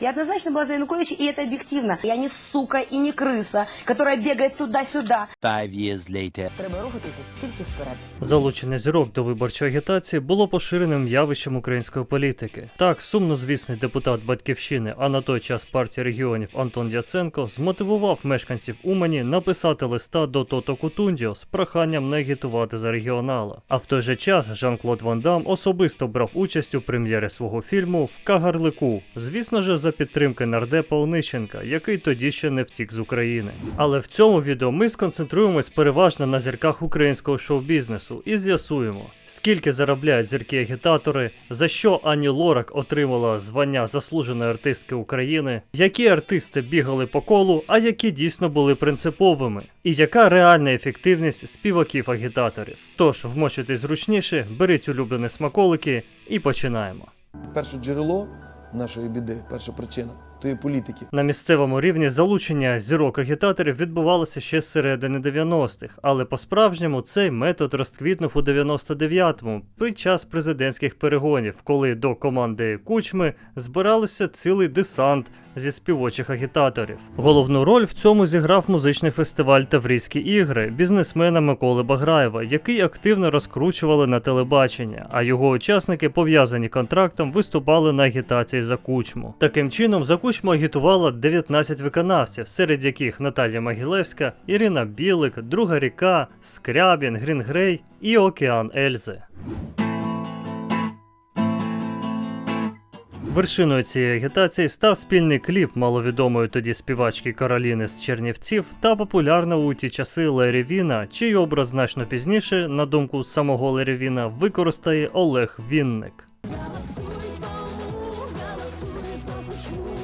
Я однозначно была за Януковича, и это объективно. Я не сука и не крыса, которая бегает туда-сюда. Five years later. Треба рухатися тільки вперед. Залучення зірок до виборчої агітації було поширеним явищем української політики. Так, сумнозвісний депутат Батьківщини, а на той час партії регіонів Антон Яценко змотивував мешканців Умані написати листа до Тото Кутундіо з проханням не агітувати за регіонала. А в той же час Жан-Клод Ван Дам особисто брав участь у прем'єрі свого фільму в Кагарлику. Звісно ж, за підтримки нардепа Онищенка, який тоді ще не втік з України. Але в цьому відео ми сконцентруємось переважно на зірках українського шоу-бізнесу і з'ясуємо, скільки заробляють зірки-агітатори, за що Ані Лорак отримала звання заслуженої артистки України, які артисти бігали по колу, а які дійсно були принциповими, і яка реальна ефективність співаків-агітаторів. Тож вмочитись зручніше, беріть улюблені смаколики і починаємо. Перше джерело нашої біди, перша причина то є політики. На місцевому рівні залучення зірок агітаторів відбувалося ще з середини 90-х, але по-справжньому цей метод розквітнув у 99-му під час президентських перегонів, коли до команди Кучми збиралися цілий десант зі співочих агітаторів. Головну роль в цьому зіграв музичний фестиваль Таврійські ігри бізнесмена Миколи Баграєва, який активно розкручували на телебачення, а його учасники, пов'язані контрактом, виступали на агітації за кучму. Таким чином, за кучму агітувало 19 виконавців, серед яких Наталія Могилевська, Ірина Білик, Друга ріка, Скрябін, Грінгрей і Океан Ельзи. Вершиною цієї агітації став спільний кліп маловідомої тоді співачки Кароліни з Чернівців та популярного у ті часи Лері Віна, чий образ значно пізніше, на думку самого Лері Віна, використає Олег Вінник.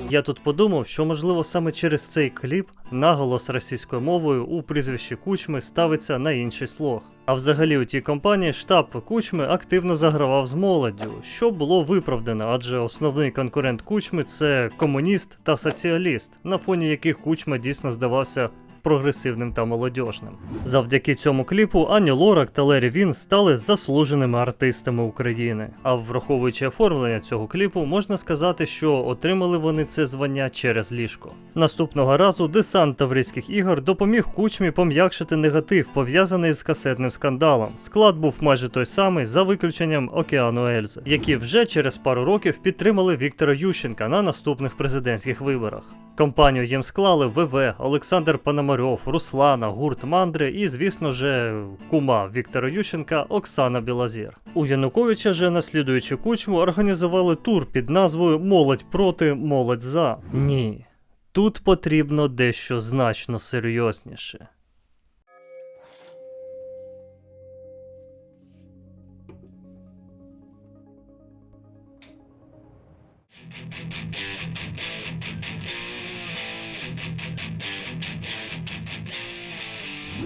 Я тут подумав, що можливо саме через цей кліп наголос російською мовою у прізвищі Кучми ставиться на інший слог. А взагалі у тій компанії штаб Кучми активно загравав з молоддю, що було виправдано, адже основний конкурент Кучми це комуніст та соціаліст, на фоні яких Кучма дійсно здавався прогресивним та молодіжним. Завдяки цьому кліпу Ані Лорак та Лері Він стали заслуженими артистами України. А враховуючи оформлення цього кліпу, можна сказати, що отримали вони це звання через ліжко. Наступного разу десант Таврійських ігор допоміг кучмі пом'якшити негатив, пов'язаний з касетним скандалом. Склад був майже той самий за виключенням Океану Ельзи, які вже через пару років підтримали Віктора Ющенка на наступних президентських виборах. Компанію їм склали ВВ, Олександр Пономарьов, Руслана, гурт Мандри і, звісно же, кума Віктора Ющенка Оксана Білазір. У Януковича же, наслідуючи кучму, організували тур під назвою Молодь проти, молодь за. Ні. Тут потрібно дещо значно серйозніше.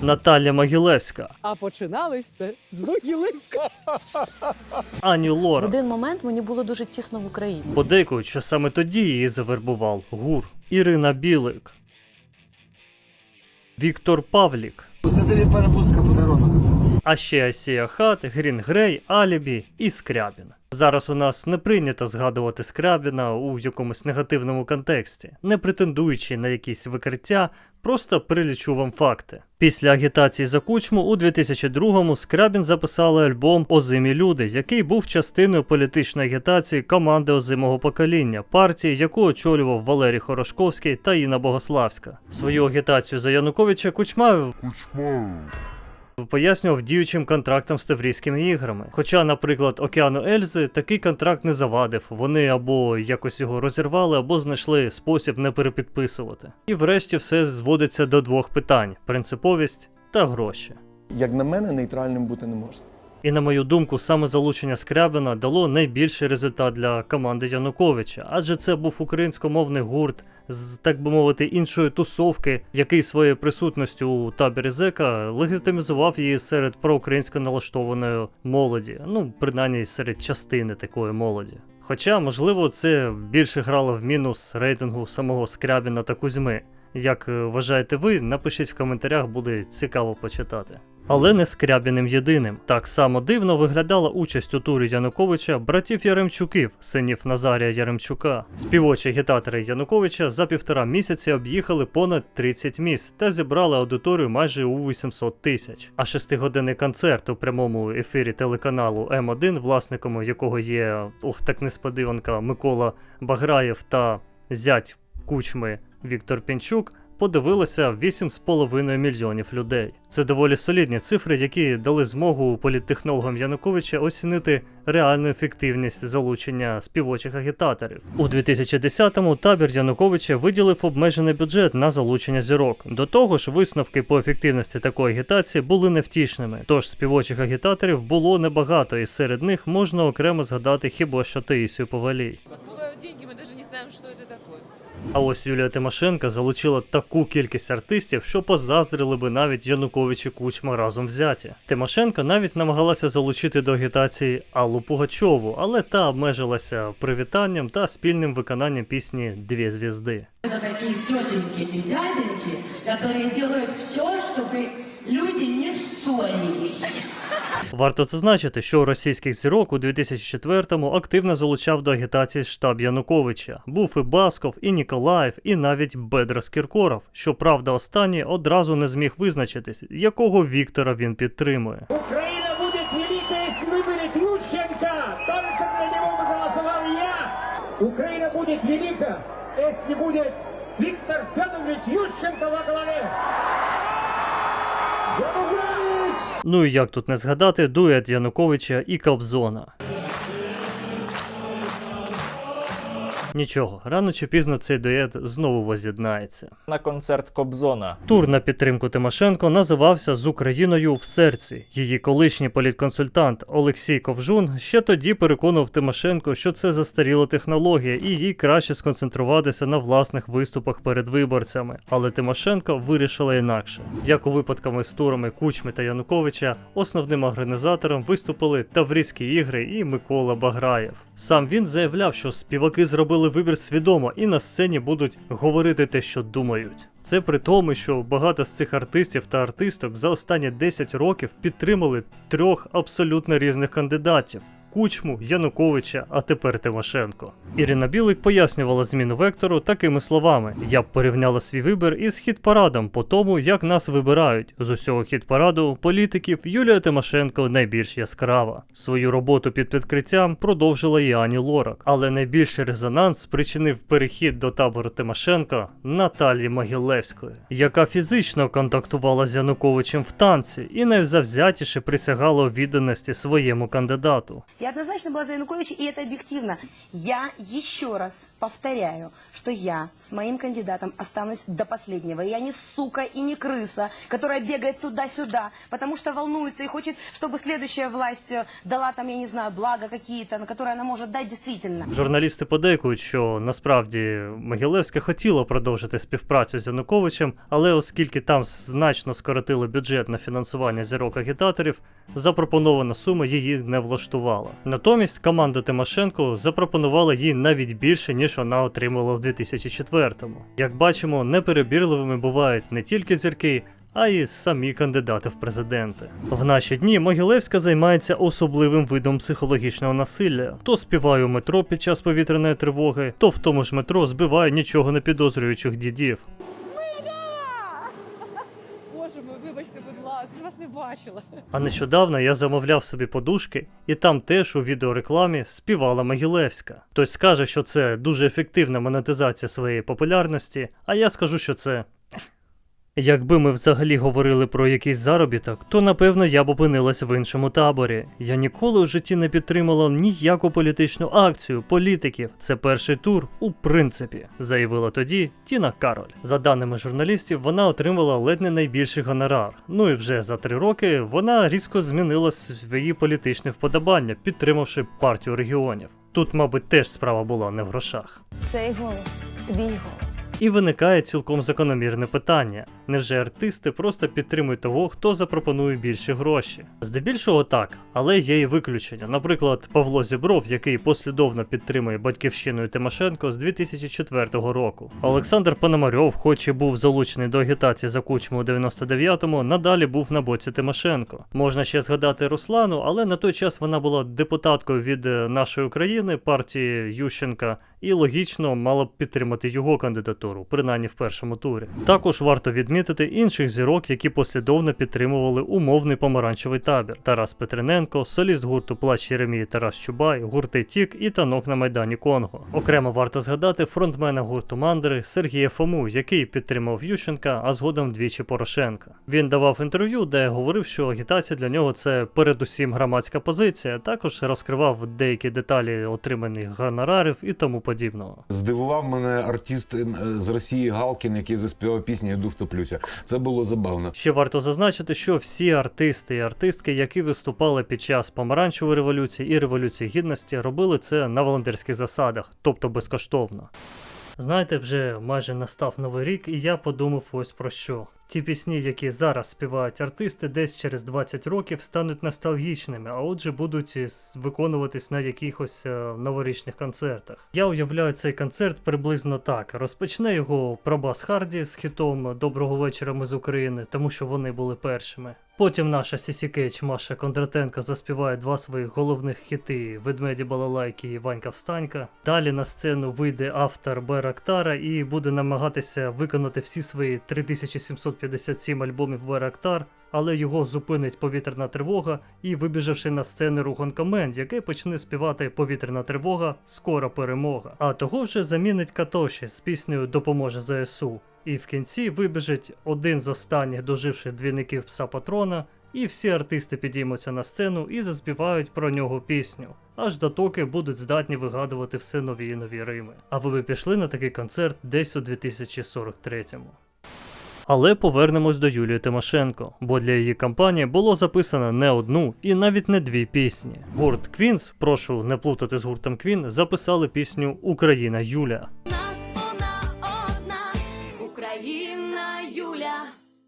Наталя Могилевська, А починалось це з Могилевська. Ані В Лора. один момент мені було дуже тісно в Україні. Подейкують, що саме тоді її завербував гур Ірина Білик, Віктор Павлік, тобі перепустка подарунок. а ще Асія Хат, Грін Грей, Алібі і Скрябін. Зараз у нас не прийнято згадувати Скрябіна у якомусь негативному контексті, не претендуючи на якісь викриття, просто прилічу вам факти. Після агітації за кучму у 2002-му Скрябін записали альбом Озимі люди, який був частиною політичної агітації команди озимого покоління, партії, яку очолював Валерій Хорошковський та Інна Богославська. Свою агітацію за Януковича Кучма пояснював діючим контрактом з Таврійськими іграми. Хоча, наприклад, Океану Ельзи такий контракт не завадив, вони або якось його розірвали, або знайшли спосіб не перепідписувати. І врешті все зводиться до двох питань: принциповість та гроші. Як на мене, нейтральним бути не можна. І на мою думку, саме залучення Скрябина дало найбільший результат для команди Януковича, адже це був українськомовний гурт з, так би мовити, іншої тусовки, який своєю присутністю у таборі зека легітимізував її серед проукраїнсько налаштованої молоді, ну принаймні серед частини такої молоді. Хоча, можливо, це більше грало в мінус рейтингу самого Скрябіна та Кузьми. Як е, вважаєте ви, напишіть в коментарях, буде цікаво почитати. Але не Скрябіним єдиним. Так само дивно виглядала участь у турі Януковича братів Яремчуків, синів Назарія Яремчука. Співочі агітатори Януковича за півтора місяці об'їхали понад 30 міст та зібрали аудиторію майже у 800 тисяч. А шестигодинний концерт у прямому ефірі телеканалу М1, власником якого є ох, так несподіванка Микола Баграєв та зять кучми Віктор Пінчук Подивилося 8,5 мільйонів людей. Це доволі солідні цифри, які дали змогу політтехнологам Януковича оцінити реальну ефективність залучення співочих агітаторів. У 2010-му табір Януковича виділив обмежений бюджет на залучення зірок. До того ж, висновки по ефективності такої агітації були невтішними. Тож співочих агітаторів було небагато, і серед них можна окремо згадати хіба що Таїсію Повалій. Бывают деньги, мы даже не знаем, что это такое. А ось Юлія Тимошенко залучила таку кількість артистів, що позаздрили би навіть Янукович і Кучма разом взяті. Тимошенко навіть намагалася залучити до агітації Аллу Пугачову, але та обмежилася привітанням та спільним виконанням пісні Дві звізди. Это такие тетеньки и дяденьки, которые делают все, чтобы люди не ссорились. Варто зазначити, що російських зірок у 2004-му активно залучав до агітації штаб Януковича. Був і Басков, і Ніколаєв, і навіть Бедрос Кіркоров. Щоправда, останній одразу не зміг визначитись, якого Віктора він підтримує. Украина будет великой, если выберет Ющенко. Только для него бы я. Украина будет велика, если будет Виктор Федорович Ющенко во главе. Ну і як тут не згадати дует Януковича і Кобзона. Нічого, рано чи пізно цей дует знову воз'єднається. на концерт Кобзона. Тур на підтримку Тимошенко називався з Україною в серці. Її колишній політконсультант Олексій Ковжун ще тоді переконував Тимошенко, що це застаріла технологія, і їй краще сконцентруватися на власних виступах перед виборцями. Але Тимошенко вирішила інакше. Як у випадками з турами Кучми та Януковича, основним організатором виступили Таврійські ігри і Микола Баграєв. Сам він заявляв, що співаки зробили вибір свідомо і на сцені будуть говорити те, що думають. Це при тому, що багато з цих артистів та артисток за останні 10 років підтримали трьох абсолютно різних кандидатів. Кучму, Януковича, а тепер Тимошенко. Ірина Білик пояснювала зміну вектору такими словами: я б порівняла свій вибір із хіт-парадом по тому, як нас вибирають. З усього хіт-параду політиків Юлія Тимошенко найбільш яскрава. Свою роботу під підкриттям продовжила і Ані Лорак. Але найбільший резонанс спричинив перехід до табору Тимошенко Наталі Могилевської, яка фізично контактувала з Януковичем в танці і найзавзятіше присягала відданості своєму кандидату. Я однозначно была за Януковича, и это объективно. Я еще раз повторяю, что я с моим кандидатом останусь до последнего. Я не сука и не крыса, которая бегает туда-сюда, потому что волнуется и хочет, чтобы следующая власть э, дала там, я не знаю, блага какие-то, на которые она может дать действительно. Журналісти подейкують, що насправді Могилевська хотіла продовжити співпрацю з Януковичем, але оскільки там значно скоротили бюджет на фінансування зірок агітаторів, запропонована сума її не влаштувала. Натомість команда Тимошенко запропонувала їй навіть більше, ніж вона отримала в 2004-му. Як бачимо, неперебірливими бувають не тільки зірки. А й самі кандидати в президенти. В наші дні Могилевська займається особливим видом психологічного насилля. То співає у метро під час повітряної тривоги, то в тому ж метро збиває нічого не підозрюючих дідів. Не бачила. А нещодавно я замовляв собі подушки, і там теж у відеорекламі співала Могилевська. Хтось скаже, що це дуже ефективна монетизація своєї популярності, а я скажу, що це. Якби ми взагалі говорили про якийсь заробіток, то напевно я б опинилась в іншому таборі. Я ніколи в житті не підтримала ніяку політичну акцію політиків. Це перший тур, у принципі, заявила тоді Тіна Кароль. За даними журналістів, вона отримала ледь не найбільший гонорар. Ну і вже за три роки вона різко змінила свої політичні вподобання, підтримавши партію регіонів. Тут, мабуть, теж справа була не в грошах. Цей голос твій голос. І виникає цілком закономірне питання: невже артисти просто підтримують того, хто запропонує більші гроші? Здебільшого так, але є і виключення. Наприклад, Павло Зібров, який послідовно підтримує батьківщиною Тимошенко з 2004 року. Олександр Пономарьов, хоч і був залучений до агітації за кучму у 99-му, надалі був на боці Тимошенко. Можна ще згадати Руслану, але на той час вона була депутаткою від е, нашої України, партії Ющенка, і логічно мала б підтримати його кандидатуру, принаймні в першому турі. Також варто відмітити інших зірок, які послідовно підтримували умовний помаранчевий табір: Тарас Петрененко, соліст гурту Плач Єремії Тарас Чубай, гурти Тік і танок на майдані Конго. Окремо варто згадати фронтмена гурту Мандри Сергія Фому, який підтримав Ющенка, а згодом двічі Порошенка. Він давав інтерв'ю, де говорив, що агітація для нього це передусім громадська позиція. Також розкривав деякі деталі отриманих гонорарів і тому подібного. Здивував мене артист е, з Росії Галкін, який заспівав пісню дух топлюся, Це було забавно. Ще варто зазначити, що всі артисти і артистки, які виступали під час помаранчевої революції і революції гідності, робили це на волонтерських засадах, тобто безкоштовно. Знаєте, вже майже настав новий рік, і я подумав ось про що. Ті пісні, які зараз співають артисти, десь через 20 років стануть ностальгічними, а отже будуть виконуватись на якихось е, новорічних концертах. Я уявляю цей концерт приблизно так: розпочне його Пробас Харді з хітом Доброго вечора ми з України, тому що вони були першими. Потім наша Сісі Кейдж Маша Кондратенко заспіває два своїх головних хіти Ведмеді Балалайки і Ванька Встанька. Далі на сцену вийде автор Байрактара і буде намагатися виконати всі свої 3757 альбомів Байрактар, але його зупинить повітряна тривога і вибіжавши на сцену Ругон Коменд, який почне співати повітряна тривога, скоро перемога. А того вже замінить Катоші з піснею Допоможе ЗСУ. І в кінці вибіжить один з останніх доживших двійників пса патрона, і всі артисти підіймуться на сцену і заспівають про нього пісню. Аж дотоки будуть здатні вигадувати все нові і нові рими. А ви би пішли на такий концерт десь у 2043-му. Але повернемось до Юлії Тимошенко, бо для її кампанії було записано не одну і навіть не дві пісні. Гурт Квінс, прошу не плутати з гуртом Квін, записали пісню Україна Юля.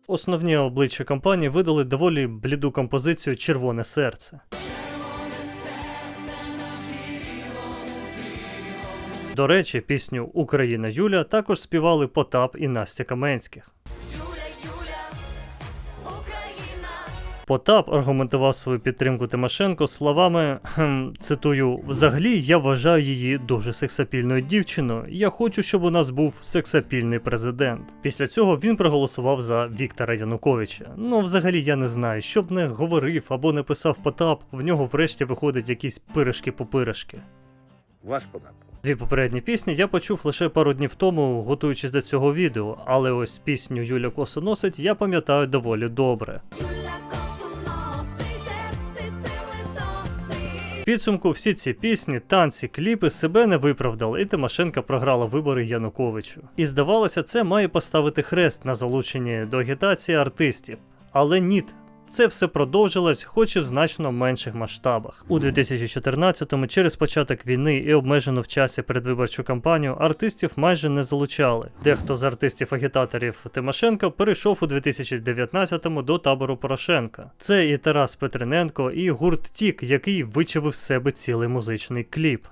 Основні обличчя компанії видали доволі бліду композицію Червоне серце. До речі, пісню Україна Юля також співали Потап і Настя Каменських. Потап аргументував свою підтримку Тимошенко словами, хм, цитую: взагалі я вважаю її дуже сексапільною дівчиною. Я хочу, щоб у нас був сексапільний президент. Після цього він проголосував за Віктора Януковича. Ну, взагалі, я не знаю, що б не говорив або не писав Потап, в нього врешті виходять якісь пиришки-попиришки. Ваш подак. Дві попередні пісні я почув лише пару днів тому, готуючись до цього відео, але ось пісню Юля Косу носить я пам'ятаю доволі добре. Підсумку всі ці пісні, танці, кліпи себе не виправдали, і Тимошенка програла вибори Януковичу. І здавалося, це має поставити хрест на залученні до агітації артистів. Але ні. Це все продовжилось, хоч і в значно менших масштабах. У 2014-му, через початок війни і обмежену в часі передвиборчу кампанію, артистів майже не залучали. Дехто з артистів-агітаторів Тимошенко перейшов у 2019-му до табору Порошенка. Це і Тарас Петрененко, і гурт Тік, який вичавив себе цілий музичний кліп.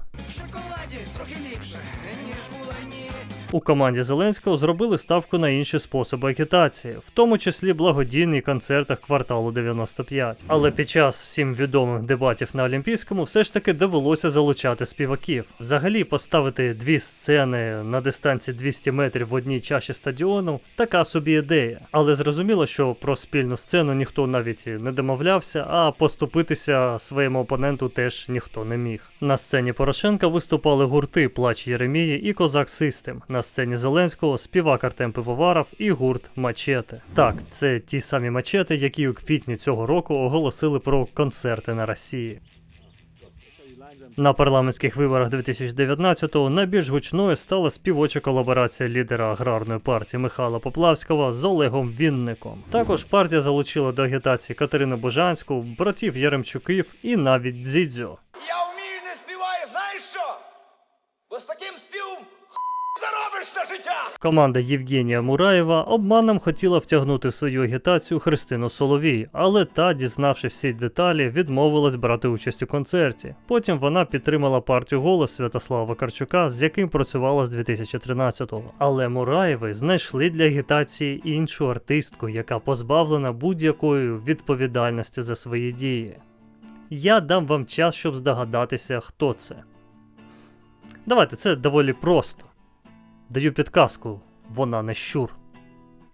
У команді Зеленського зробили ставку на інші способи агітації, в тому числі благодійний концертах кварталу 95. Але під час всім відомих дебатів на Олімпійському все ж таки довелося залучати співаків. Взагалі поставити дві сцени на дистанції 200 метрів в одній чаші стадіону така собі ідея. Але зрозуміло, що про спільну сцену ніхто навіть не домовлявся, а поступитися своєму опоненту теж ніхто не міг. На сцені Порошенка виступали гурти Плач Єремії і Козак Систем. На сцені Зеленського співак Артем Пивоваров і гурт Мачете. Так, це ті самі мачети, які у квітні цього року оголосили про концерти на Росії. На парламентських виборах 2019-го найбільш гучною стала співоча колаборація лідера аграрної партії Михайла Поплавського з Олегом Вінником. Також партія залучила до агітації Катерину Божанську, братів Яремчуків і навіть Дзідзьо. Я вмію не співаю, знаєш що? Бо з таким заробиш! Команда Євгенія Мураєва обманом хотіла втягнути в свою агітацію Христину Соловій, але та, дізнавши всі деталі, відмовилась брати участь у концерті. Потім вона підтримала партію голос Святослава Вакарчука, з яким працювала з 2013-го. Але Мураєви знайшли для агітації іншу артистку, яка позбавлена будь-якої відповідальності за свої дії. Я дам вам час, щоб здогадатися, хто це. Давайте, це доволі просто. Даю підказку, вона не щур.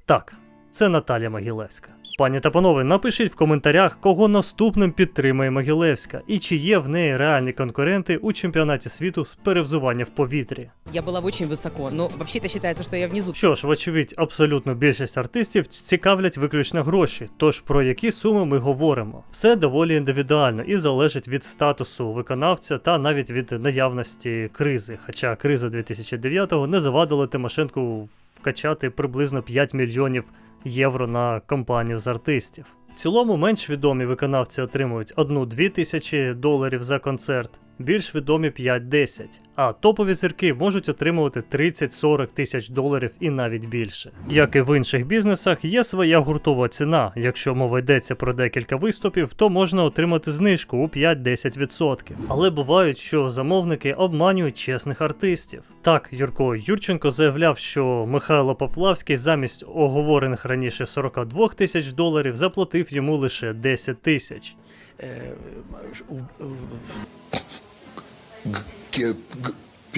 Так, це Наталя Могилевська. Пані та панове, напишіть в коментарях, кого наступним підтримує Могилевська і чи є в неї реальні конкуренти у чемпіонаті світу з перевзування в повітрі. Я была очень высоко, но вообще-то считается, что я внизу. Що ж, вочевидь, абсолютно більшість артистів цікавлять виключно гроші. Тож про які суми ми говоримо? Все доволі індивідуально і залежить від статусу виконавця та навіть від наявності кризи. Хоча криза 2009-го не завадила Тимошенку вкачати приблизно 5 мільйонів євро на компанію з артистів. В цілому менш відомі виконавці отримують 1-2 тисячі доларів за концерт, більш відомі 5-10, а топові зірки можуть отримувати 30-40 тисяч доларів і навіть більше. Як і в інших бізнесах, є своя гуртова ціна. Якщо мова йдеться про декілька виступів, то можна отримати знижку у 5-10%. Але бувають, що замовники обманюють чесних артистів. Так, Юрко Юрченко заявляв, що Михайло Поплавський замість оговорених раніше 42 тисяч доларів заплатив йому лише 10 тисяч.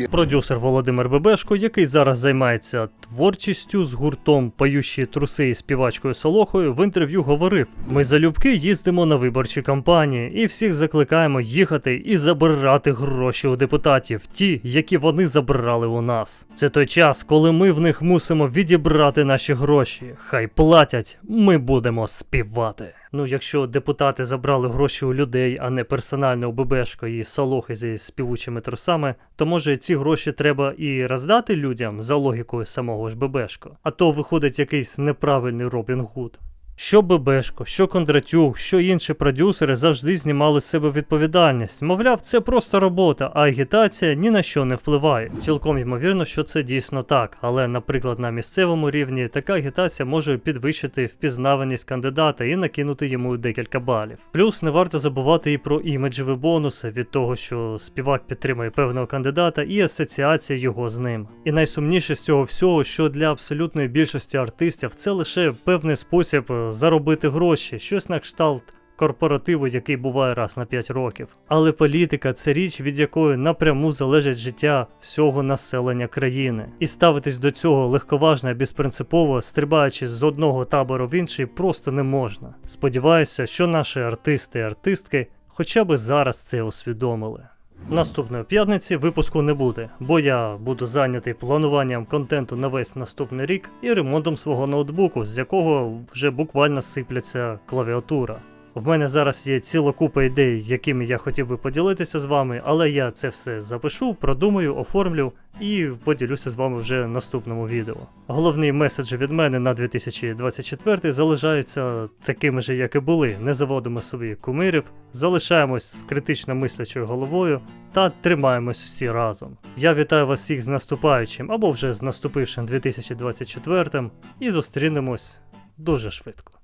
Продюсер Володимир Бебешко, який зараз займається творчістю з гуртом Пающі труси і співачкою Солохою, в інтерв'ю говорив: ми залюбки їздимо на виборчі кампанії і всіх закликаємо їхати і забирати гроші у депутатів, ті, які вони забирали у нас. Це той час, коли ми в них мусимо відібрати наші гроші. Хай платять, ми будемо співати. Ну, якщо депутати забрали гроші у людей, а не персонально у ББшко і Солохи зі співучими трусами, то може ці гроші треба і роздати людям за логікою самого ж ББшко. А то виходить якийсь неправильний Робін Гуд. Що Бебешко, що Кондратюк, що інші продюсери завжди знімали з себе відповідальність. Мовляв, це просто робота, а агітація ні на що не впливає. Цілком ймовірно, що це дійсно так, але, наприклад, на місцевому рівні така агітація може підвищити впізнаваність кандидата і накинути йому декілька балів. Плюс не варто забувати і про іміджеві бонуси від того, що співак підтримує певного кандидата і асоціація його з ним. І найсумніше з цього всього, що для абсолютної більшості артистів це лише певний спосіб е, заробити гроші, щось на кшталт корпоративу, який буває раз на 5 років. Але політика це річ, від якої напряму залежить життя всього населення країни. І ставитись до цього легковажно і безпринципово, стрибаючи з одного табору в інший, просто не можна. Сподіваюся, що наші артисти і артистки хоча б зараз це усвідомили. Наступної п'ятниці випуску не буде, бо я буду зайнятий плануванням контенту на весь наступний рік і ремонтом свого ноутбуку, з якого вже буквально сипляться клавіатура. В мене зараз є ціла купа ідей, якими я хотів би поділитися з вами, але я це все запишу, продумаю, оформлю і поділюся з вами вже в наступному відео. Головні меседжі від мене на 2024 залишаються такими ж, як і були. Не заводимо собі кумирів, залишаємось з критично мислячою головою та тримаємось всі разом. Я вітаю вас всіх з наступаючим або вже з наступившим 2024 і зустрінемось дуже швидко.